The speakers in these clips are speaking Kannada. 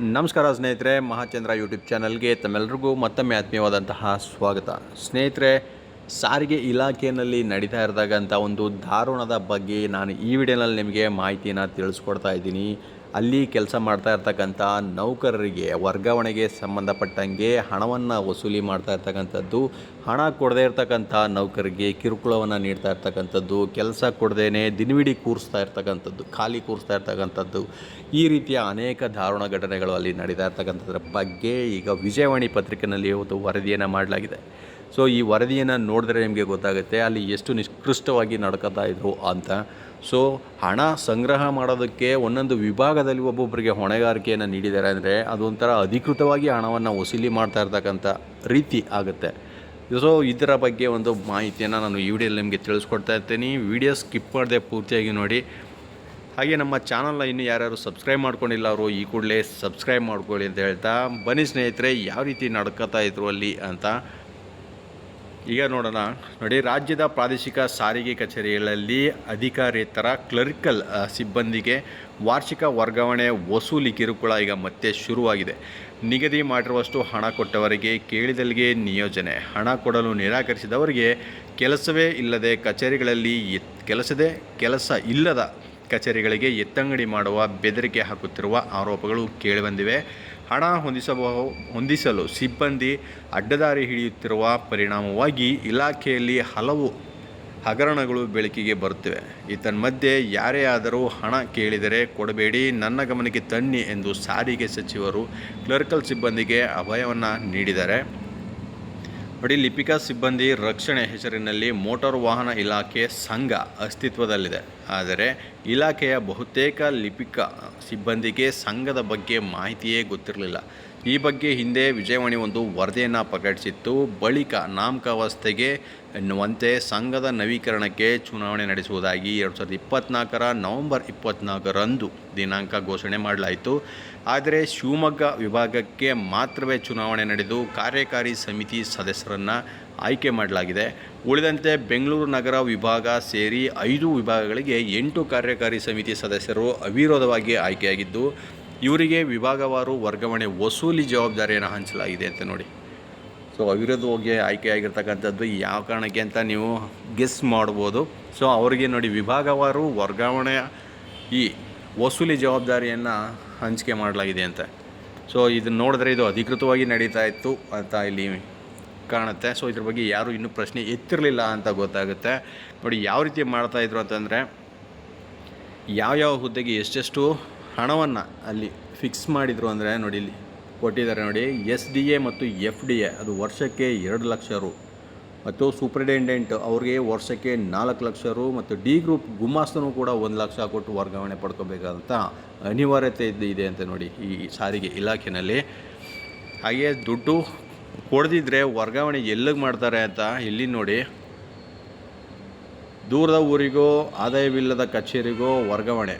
ನಮಸ್ಕಾರ ಸ್ನೇಹಿತರೆ ಮಹಾಚಂದ್ರ ಯೂಟ್ಯೂಬ್ ಚಾನಲ್ಗೆ ತಮ್ಮೆಲ್ಲರಿಗೂ ಮತ್ತೊಮ್ಮೆ ಆತ್ಮೀಯವಾದಂತಹ ಸ್ವಾಗತ. ಸ್ನೇಹಿತರೆ ಸಾರಿಗೆ ಇಲಾಖೆಯಲ್ಲಿ ನಡೀತಾ ಇರತಕ್ಕಂಥ ಒಂದು ದಾರುಣದ ಬಗ್ಗೆ ನಾನು ಈ ವಿಡಿಯೋನಲ್ಲಿ ನಿಮಗೆ ಮಾಹಿತಿಯನ್ನು ತಿಳಿಸ್ಕೊಡ್ತಾ ಇದ್ದೀನಿ. ಅಲ್ಲಿ ಕೆಲಸ ಮಾಡ್ತಾ ಇರ್ತಕ್ಕಂಥ ನೌಕರರಿಗೆ, ವರ್ಗಾವಣೆಗೆ ಸಂಬಂಧಪಟ್ಟಂಗೆ ಹಣವನ್ನು ವಸೂಲಿ ಮಾಡ್ತಾ ಇರ್ತಕ್ಕಂಥದ್ದು, ಹಣ ಕೊಡದೇ ಇರ್ತಕ್ಕಂಥ ನೌಕರಿಗೆ ಕಿರುಕುಳವನ್ನು ನೀಡ್ತಾ ಇರ್ತಕ್ಕಂಥದ್ದು, ಕೆಲಸ ಕೊಡದೇನೆ ದಿನವಿಡೀ ಕೂರಿಸ್ತಾ ಇರ್ತಕ್ಕಂಥದ್ದು, ಖಾಲಿ ಕೂರಿಸ್ತಾ ಇರ್ತಕ್ಕಂಥದ್ದು, ಈ ರೀತಿಯ ಅನೇಕ ದಾರುಣ ಘಟನೆಗಳು ಅಲ್ಲಿ ನಡೀತಾ ಇರ್ತಕ್ಕಂಥದ್ರ ಬಗ್ಗೆ ಈಗ ವಿಜಯವಾಣಿ ಪತ್ರಿಕೆಯಲ್ಲಿ ಒಂದು ವರದಿಯನ್ನು ಮಾಡಲಾಗಿದೆ. ಸೊ ಈ ವರದಿಯನ್ನು ನೋಡಿದ್ರೆ ನಿಮಗೆ ಗೊತ್ತಾಗುತ್ತೆ ಅಲ್ಲಿ ಎಷ್ಟು ನಿಷ್ಕೃಷ್ಟವಾಗಿ ನಡ್ಕೋತಾ ಇದ್ರು ಅಂತ. ಸೊ ಹಣ ಸಂಗ್ರಹ ಮಾಡೋದಕ್ಕೆ ಒಂದೊಂದು ವಿಭಾಗದಲ್ಲಿ ಒಬ್ಬೊಬ್ಬರಿಗೆ ಹೊಣೆಗಾರಿಕೆಯನ್ನು ನೀಡಿದ್ದಾರೆ ಅಂದರೆ ಅದೊಂಥರ ಅಧಿಕೃತವಾಗಿ ಹಣವನ್ನು ವಸೂಲಿ ಮಾಡ್ತಾ ಇರ್ತಕ್ಕಂಥ ರೀತಿ ಆಗುತ್ತೆ. ಸೊ ಇದರ ಬಗ್ಗೆ ಒಂದು ಮಾಹಿತಿಯನ್ನು ನಾನು ಈ ವಿಡಿಯೋಲಿ ನಿಮಗೆ ತಿಳಿಸ್ಕೊಡ್ತಾ ಇರ್ತೀನಿ. ವಿಡಿಯೋ ಸ್ಕಿಪ್ ಮಾಡದೆ ಪೂರ್ತಿಯಾಗಿ ನೋಡಿ. ಹಾಗೆ ನಮ್ಮ ಚಾನಲ್ನ ಇನ್ನೂ ಯಾರ್ಯಾರು ಸಬ್ಸ್ಕ್ರೈಬ್ ಮಾಡ್ಕೊಂಡಿಲ್ಲ ಅವರು ಈ ಕೂಡಲೇ ಸಬ್ಸ್ಕ್ರೈಬ್ ಮಾಡ್ಕೊಳ್ಳಿ ಅಂತ ಹೇಳ್ತಾ. ಬನ್ನಿ ಸ್ನೇಹಿತರೆ, ಯಾವ ರೀತಿ ನಡ್ಕೋತಾ ಇದ್ರು ಅಲ್ಲಿ ಅಂತ. ಈಗ ನೋಡೋಣ. ನೋಡಿ, ರಾಜ್ಯದ ಪ್ರಾದೇಶಿಕ ಸಾರಿಗೆ ಕಚೇರಿಗಳಲ್ಲಿ ಅಧಿಕಾರೇತರ ಕ್ಲರಿಕಲ್ ಸಿಬ್ಬಂದಿಗೆ ವಾರ್ಷಿಕ ವರ್ಗಾವಣೆ ವಸೂಲಿ ಕಿರುಕುಳ ಈಗ ಮತ್ತೆ ಶುರುವಾಗಿದೆ. ನಿಗದಿ ಮಾಡಿರುವಷ್ಟು ಹಣ ಕೊಟ್ಟವರಿಗೆ ಕೇಳಿದಲ್ಲಿಗೆ ನಿಯೋಜನೆ. ಹಣ ಕೊಡಲು ನಿರಾಕರಿಸಿದವರಿಗೆ ಕೆಲಸವೇ ಇಲ್ಲದೆ ಕಚೇರಿಗಳಲ್ಲಿ ಕೆಲಸದೆ ಕೆಲಸ ಇಲ್ಲದ ಕಚೇರಿಗಳಿಗೆ ಎತ್ತಂಗಡಿ ಮಾಡುವ ಬೆದರಿಕೆ ಹಾಕುತ್ತಿರುವ ಆರೋಪಗಳು ಕೇಳಿಬಂದಿವೆ ಹಣ ಹೊಂದಿಸಬಹು ಹೊಂದಿಸಲು ಸಿಬ್ಬಂದಿ ಅಡ್ಡದಾರಿ ಹಿಡಿಯುತ್ತಿರುವ ಪರಿಣಾಮವಾಗಿ ಇಲಾಖೆಯಲ್ಲಿ ಹಲವು ಹಗರಣಗಳು ಬೆಳಕಿಗೆ ಬರುತ್ತಿವೆ. ಮಧ್ಯೆ ಯಾರೇ ಆದರೂ ಹಣ ಕೇಳಿದರೆ ಕೊಡಬೇಡಿ, ನನ್ನ ಗಮನಕ್ಕೆ ತನ್ನಿ ಎಂದು ಸಾರಿಗೆ ಸಚಿವರು ಕ್ಲರ್ಕಲ್ ಸಿಬ್ಬಂದಿಗೆ ಅಭಯವನ್ನು ನೀಡಿದ್ದಾರೆ. ನೋಡಿ ಲಿಪಿಕಾ ಸಿಬ್ಬಂದಿ ರಕ್ಷಣೆ ಹೆಸರಿನಲ್ಲಿ ಮೋಟಾರು ವಾಹನ ಇಲಾಖೆ ಸಂಘ ಅಸ್ತಿತ್ವದಲ್ಲಿದೆ. ಆದರೆ ಇಲಾಖೆಯ ಬಹುತೇಕ ಲಿಪಿಕಾ ಸಿಬ್ಬಂದಿಗೆ ಸಂಘದ ಬಗ್ಗೆ ಮಾಹಿತಿಯೇ ಗೊತ್ತಿರಲಿಲ್ಲ. ಈ ಬಗ್ಗೆ ಹಿಂದೆ ವಿಜಯವಾಣಿ ಒಂದು ವರದಿಯನ್ನು ಪ್ರಕಟಿಸಿತ್ತು. ಬಳಿಕ ನಾಮಕಾವಸ್ಥೆಗೆ ಎನ್ನುವಂತೆ ಸಂಘದ ನವೀಕರಣಕ್ಕೆ ಚುನಾವಣೆ ನಡೆಸುವುದಾಗಿ ಎರಡು ಸಾವಿರದ ಇಪ್ಪತ್ತ್ನಾಲ್ಕರ ನವೆಂಬರ್ ಇಪ್ಪತ್ತ್ನಾಲ್ಕರಂದು ದಿನಾಂಕ ಘೋಷಣೆ ಮಾಡಲಾಯಿತು. ಆದರೆ ಶಿವಮೊಗ್ಗ ವಿಭಾಗಕ್ಕೆ ಮಾತ್ರವೇ ಚುನಾವಣೆ ನಡೆದು ಕಾರ್ಯಕಾರಿ ಸಮಿತಿ ಸದಸ್ಯರನ್ನು ಆಯ್ಕೆ ಮಾಡಲಾಗಿದೆ. ಉಳಿದಂತೆ ಬೆಂಗಳೂರು ನಗರ ವಿಭಾಗ ಸೇರಿ ಐದು ವಿಭಾಗಗಳಿಗೆ ಎಂಟು ಕಾರ್ಯಕಾರಿ ಸಮಿತಿ ಸದಸ್ಯರು ಅವಿರೋಧವಾಗಿ ಆಯ್ಕೆಯಾಗಿದ್ದು ಇವರಿಗೆ ವಿಭಾಗವಾರು ವರ್ಗಾವಣೆ ವಸೂಲಿ ಜವಾಬ್ದಾರಿಯನ್ನು ಹಂಚಲಾಗಿದೆ ಅಂತ ನೋಡಿ. ಸೊ ಅವಿರೋಧವಾಗಿ ಆಯ್ಕೆಯಾಗಿರ್ತಕ್ಕಂಥದ್ದು ಯಾವ ಕಾರಣಕ್ಕೆ ಅಂತ ನೀವು ಗೆಸ್ ಮಾಡ್ಬೋದು. ಸೊ ಅವರಿಗೆ ನೋಡಿ ವಿಭಾಗವಾರು ವರ್ಗಾವಣೆಯ ಈ ವಸೂಲಿ ಜವಾಬ್ದಾರಿಯನ್ನು ಹಂಚಿಕೆ ಮಾಡಲಾಗಿದೆ ಅಂತ. ಸೊ ಇದನ್ನು ನೋಡಿದ್ರೆ ಇದು ಅಧಿಕೃತವಾಗಿ ನಡೀತಾ ಇತ್ತು ಅಂತ ಇಲ್ಲಿ ಕಾಣುತ್ತೆ. ಸೊ ಇದ್ರ ಬಗ್ಗೆ ಯಾರೂ ಇನ್ನೂ ಪ್ರಶ್ನೆ ಎತ್ತಿರಲಿಲ್ಲ ಅಂತ ಗೊತ್ತಾಗುತ್ತೆ. ನೋಡಿ, ಯಾವ ರೀತಿ ಮಾಡ್ತಾಯಿದ್ರು ಅಂತಂದರೆ, ಯಾವ್ಯಾವ ಹುದ್ದೆಗೆ ಎಷ್ಟೆಷ್ಟು ಹಣವನ್ನು ಅಲ್ಲಿ ಫಿಕ್ಸ್ ಮಾಡಿದರು ಅಂದರೆ ನೋಡಿ ಇಲ್ಲಿ ಕೊಟ್ಟಿದ್ದಾರೆ ನೋಡಿ, ಎಸ್ ಡಿ ಎ ಮತ್ತು ಎಫ್ ಡಿ ಎ, ಅದು ವರ್ಷಕ್ಕೆ ಎರಡು ಲಕ್ಷ ರು. ಮತ್ತು ಸೂಪ್ರಿಟೆಂಡೆಂಟ್ ಅವ್ರಿಗೆ ವರ್ಷಕ್ಕೆ ನಾಲ್ಕು ಲಕ್ಷ ರು ಮತ್ತು ಡಿ ಗ್ರೂಪ್ ಗುಮಾಸ್ತನೂ ಕೂಡ ಒಂದು ಲಕ್ಷ ಕೊಟ್ಟು ವರ್ಗಾವಣೆ ಪಡ್ಕೋಬೇಕಾದಂಥ ಅನಿವಾರ್ಯತೆ ಇದೆ ಅಂತ ನೋಡಿ ಈ ಸಾರಿಗೆ ಇಲಾಖೆಯಲ್ಲಿ ಹಾಗೆಯೇ ದುಡ್ಡು ಕೊಡದಿದ್ದರೆ ವರ್ಗಾವಣೆ ಎಲ್ಲಿಗೆ ಮಾಡ್ತಾರೆ ಅಂತ ಇಲ್ಲಿ ನೋಡಿ. ದೂರದ ಊರಿಗೋ, ಆದಾಯವಿಲ್ಲದ ಕಚೇರಿಗೋ ವರ್ಗಾವಣೆ.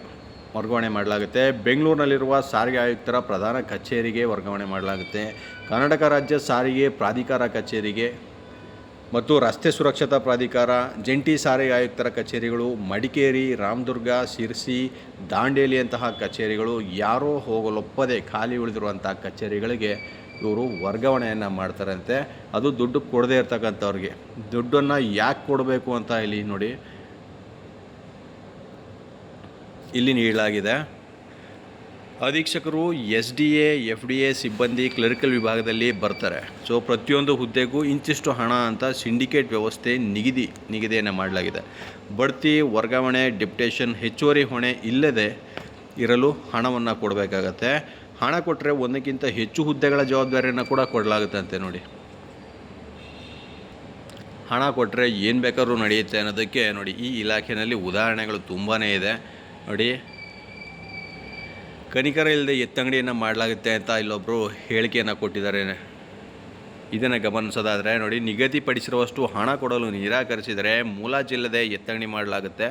ವರ್ಗಾವಣೆ ಮಾಡಲಾಗುತ್ತೆ. ಬೆಂಗಳೂರಿನಲ್ಲಿರುವ ಸಾರಿಗೆ ಆಯುಕ್ತರ ಪ್ರಧಾನ ಕಚೇರಿಗೆ ವರ್ಗಾವಣೆ ಮಾಡಲಾಗುತ್ತೆ. ಕರ್ನಾಟಕ ರಾಜ್ಯ ಸಾರಿಗೆ ಪ್ರಾಧಿಕಾರ ಕಚೇರಿಗೆ ಮತ್ತು ರಸ್ತೆ ಸುರಕ್ಷತಾ ಪ್ರಾಧಿಕಾರ, ಜಂಟಿ ಸಾರಿಗೆ ಆಯುಕ್ತರ ಕಚೇರಿಗಳು, ಮಡಿಕೇರಿ, ರಾಮದುರ್ಗ, ಶಿರ್ಸಿ, ದಾಂಡೇಲಿಯಂತಹ ಕಚೇರಿಗಳು ಯಾರೋ ಹೋಗಲೊಪ್ಪದೆ ಖಾಲಿ ಉಳಿದಿರುವಂತಹ ಕಚೇರಿಗಳಿಗೆ ಇವರು ವರ್ಗಾವಣೆಯನ್ನು ಮಾಡ್ತಾರಂತೆ. ಅದು ದುಡ್ಡು ಕೊಡದೇ ಇರ್ತಕ್ಕಂಥವ್ರಿಗೆ. ದುಡ್ಡನ್ನು ಯಾಕೆ ಕೊಡಬೇಕು ಅಂತ ಇಲ್ಲಿ ನೋಡಿ ಇಲ್ಲಿ ನೀಡಲಾಗಿದೆ ಅಧೀಕ್ಷಕರು S D A, F D A, ಸಿಬ್ಬಂದಿ, ಕ್ಲರಿಕಲ್ ವಿಭಾಗದಲ್ಲಿ ಬರ್ತಾರೆ. ಸೊ, ಪ್ರತಿಯೊಂದು ಹುದ್ದೆಗೂ ಇಂತಿಷ್ಟು ಹಣ ಅಂತ ಸಿಂಡಿಕೇಟ್ ವ್ಯವಸ್ಥೆ ನಿಗದಿ, ನಿಗದಿಯನ್ನು ಮಾಡಲಾಗಿದೆ. ಬಡ್ತಿ, ವರ್ಗಾವಣೆ, ಡಿಪ್ಟೇಷನ್, ಹೆಚ್ಚುವರಿ ಹೊಣೆ ಇಲ್ಲದೆ ಇರಲು ಹಣವನ್ನು ಕೊಡಬೇಕಾಗತ್ತೆ. ಹಣ ಕೊಟ್ಟರೆ ಒಂದಕ್ಕಿಂತ ಹೆಚ್ಚು ಹುದ್ದೆಗಳ ಜವಾಬ್ದಾರಿಯನ್ನು ಕೂಡ ಕೊಡಲಾಗುತ್ತಂತೆ ನೋಡಿ. ಹಣ ಕೊಟ್ಟರೆ ಏನು ಬೇಕಾದ್ರೂ ನಡೆಯುತ್ತೆ ಅನ್ನೋದಕ್ಕೆ ನೋಡಿ, ಈ ಇಲಾಖೆಯಲ್ಲಿ ಉದಾಹರಣೆಗಳು ತುಂಬಾ ಇದೆ. ನೋಡಿ. ಕನಿಕರ ಇಲ್ಲದೆ ಎತ್ತಂಗಡಿಯನ್ನು ಮಾಡಲಾಗುತ್ತೆ ಅಂತ ಇಲ್ಲೊಬ್ಬರು ಹೇಳಿಕೆಯನ್ನು ಕೊಟ್ಟಿದ್ದಾರೆ. ಇದನ್ನು ಗಮನಿಸೋದಾದರೆ ನೋಡಿ, ನಿಗದಿಪಡಿಸಿರುವಷ್ಟು ಹಣ ಕೊಡಲು ನಿರಾಕರಿಸಿದರೆ ಮೂಲಾಜಿಲ್ಲದೆ ಎತ್ತಂಗಡಿ ಮಾಡಲಾಗುತ್ತೆ.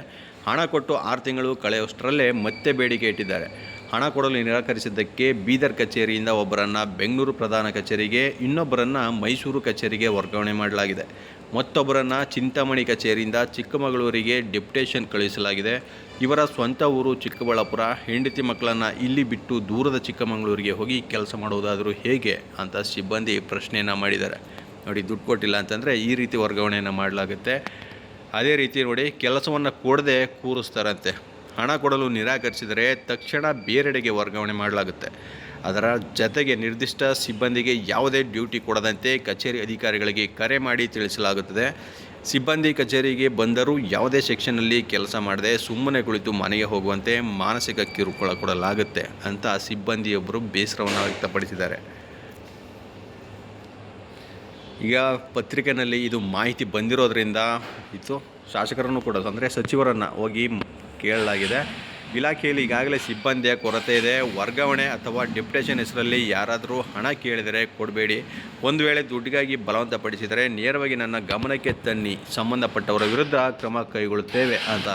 ಹಣ ಕೊಟ್ಟು ಆರು ತಿಂಗಳು ಕಳೆಯುವಷ್ಟರಲ್ಲೇ ಮತ್ತೆ ಬೇಡಿಕೆ ಇಟ್ಟಿದ್ದಾರೆ. ಹಣ ಕೊಡಲು ನಿರಾಕರಿಸಿದ್ದಕ್ಕೆ ಬೀದರ್ ಕಚೇರಿಯಿಂದ ಒಬ್ಬರನ್ನು ಬೆಂಗಳೂರು ಪ್ರಧಾನ ಕಚೇರಿಗೆ, ಇನ್ನೊಬ್ಬರನ್ನು ಮೈಸೂರು ಕಚೇರಿಗೆ ವರ್ಗಾವಣೆ ಮಾಡಲಾಗಿದೆ. ಮತ್ತೊಬ್ಬರನ್ನು ಚಿಂತಾಮಣಿ ಕಚೇರಿಯಿಂದ ಚಿಕ್ಕಮಗಳೂರಿಗೆ ಡೆಪ್ಯುಟೇಷನ್ ಕಳುಹಿಸಲಾಗಿದೆ. ಇವರ ಸ್ವಂತ ಊರು ಚಿಕ್ಕಬಳ್ಳಾಪುರ, ಹೆಂಡತಿ ಮಕ್ಕಳನ್ನು ಇಲ್ಲಿ ಬಿಟ್ಟು ದೂರದ ಚಿಕ್ಕಮಗಳೂರಿಗೆ ಹೋಗಿ ಕೆಲಸ ಮಾಡುವುದಾದರೂ ಹೇಗೆ ಅಂತ ಸಿಬ್ಬಂದಿ ಪ್ರಶ್ನೆಯನ್ನು ಮಾಡಿದ್ದಾರೆ. ನೋಡಿ, ದುಡ್ಡು ಕೊಟ್ಟಿಲ್ಲ ಅಂತಂದರೆ ಈ ರೀತಿ ವರ್ಗಾವಣೆಯನ್ನು ಮಾಡಲಾಗುತ್ತೆ. ಅದೇ ರೀತಿ ನೋಡಿ, ಕೆಲಸವನ್ನು ಕೊಡದೆ ಕೂರಿಸ್ತಾರಂತೆ. ಹಣ ಕೊಡಲು ನಿರಾಕರಿಸಿದರೆ ತಕ್ಷಣ ಬೇರೆಡೆಗೆ ವರ್ಗಾವಣೆ ಮಾಡಲಾಗುತ್ತೆ. ಅದರ ಜತೆಗೆ ನಿರ್ದಿಷ್ಟ ಸಿಬ್ಬಂದಿಗೆ ಯಾವುದೇ ಡ್ಯೂಟಿ ಕೊಡದಂತೆ ಕಚೇರಿ ಅಧಿಕಾರಿಗಳಿಗೆ ಕರೆ ಮಾಡಿ ತಿಳಿಸಲಾಗುತ್ತದೆ. ಸಿಬ್ಬಂದಿ ಕಚೇರಿಗೆ ಬಂದರೂ ಯಾವುದೇ ಸೆಕ್ಷನ್ನಲ್ಲಿ ಕೆಲಸ ಮಾಡದೆ ಸುಮ್ಮನೆ ಕುಳಿತು ಮನೆಗೆ ಹೋಗುವಂತೆ ಮಾನಸಿಕ ಕಿರುಕುಳ ಕೊಡಲಾಗುತ್ತೆ ಅಂತ ಸಿಬ್ಬಂದಿಯೊಬ್ಬರು ಬೇಸರವನ್ನು ವ್ಯಕ್ತಪಡಿಸಿದ್ದಾರೆ. ಈಗ ಪತ್ರಿಕೆಯಲ್ಲಿ ಇದು ಮಾಹಿತಿ ಬಂದಿರೋದ್ರಿಂದ ಇತ್ತು ಶಾಸಕರನ್ನು ಕೂಡ ಅಂದರೆ ಸಚಿವರನ್ನು ಹೋಗಿ ಕೇಳಲಾಗಿದೆ ಇಲಾಖೆಯಲ್ಲಿ ಈಗಾಗಲೇ ಸಿಬ್ಬಂದಿಯ ಕೊರತೆ ಇದೆ. ವರ್ಗಾವಣೆ ಅಥವಾ ಡಿಪ್ಟೇಷನ್ ಹೆಸರಲ್ಲಿ ಯಾರಾದರೂ ಹಣ ಕೇಳಿದರೆ ಕೊಡಬೇಡಿ. ಒಂದು ವೇಳೆ ದುಡ್ಡಿಗಾಗಿ ಬಲವಂತಪಡಿಸಿದರೆ ನೇರವಾಗಿ ನನ್ನ ಗಮನಕ್ಕೆ ತನ್ನಿ. ಸಂಬಂಧಪಟ್ಟವರ ವಿರುದ್ಧ ಕ್ರಮ ಕೈಗೊಳ್ಳುತ್ತೇವೆ ಅಂತ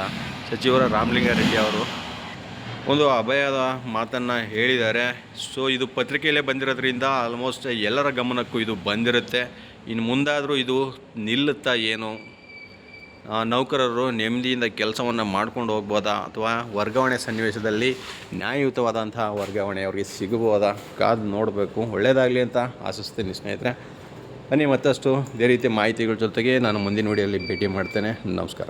ಸಚಿವರ ರಾಮಲಿಂಗಾರೆಡ್ಡಿ ಅವರು ಒಂದು ಅಭಯದ ಮಾತನ್ನು ಹೇಳಿದ್ದಾರೆ. ಸೊ ಇದು ಪತ್ರಿಕೆಯಲ್ಲೇ ಬಂದಿರೋದ್ರಿಂದ ಆಲ್ಮೋಸ್ಟ್ ಎಲ್ಲರ ಗಮನಕ್ಕೂ ಇದು ಬಂದಿರುತ್ತೆ. ಇನ್ನು ಮುಂದಾದರೂ ಇದು ನಿಲ್ಲುತ್ತಾ ಏನು ನೌಕರರು ನೆಮ್ಮದಿಯಿಂದ ಕೆಲಸವನ್ನು ಮಾಡ್ಕೊಂಡು ಹೋಗ್ಬೋದಾ ಅಥವಾ ವರ್ಗಾವಣೆ ಸನ್ನಿವೇಶದಲ್ಲಿ ನ್ಯಾಯಯುತವಾದಂತಹ ವರ್ಗಾವಣೆ ಅವರಿಗೆ ಸಿಗಬಹುದಾ? ಕಾದು ನೋಡಬೇಕು. ಒಳ್ಳೆಯದಾಗಲಿ ಅಂತ ಆಶಿಸ್ತೀನಿ ಸ್ನೇಹಿತರೆ. ಬನ್ನಿ ಮತ್ತಷ್ಟು ಇದೇ ರೀತಿ ಮಾಹಿತಿಗಳ ಜೊತೆಗೆ ನಾನು ಮುಂದಿನ ವಿಡಿಯೋಲಿ ಭೇಟಿ ಮಾಡ್ತೇನೆ. ನಮಸ್ಕಾರ.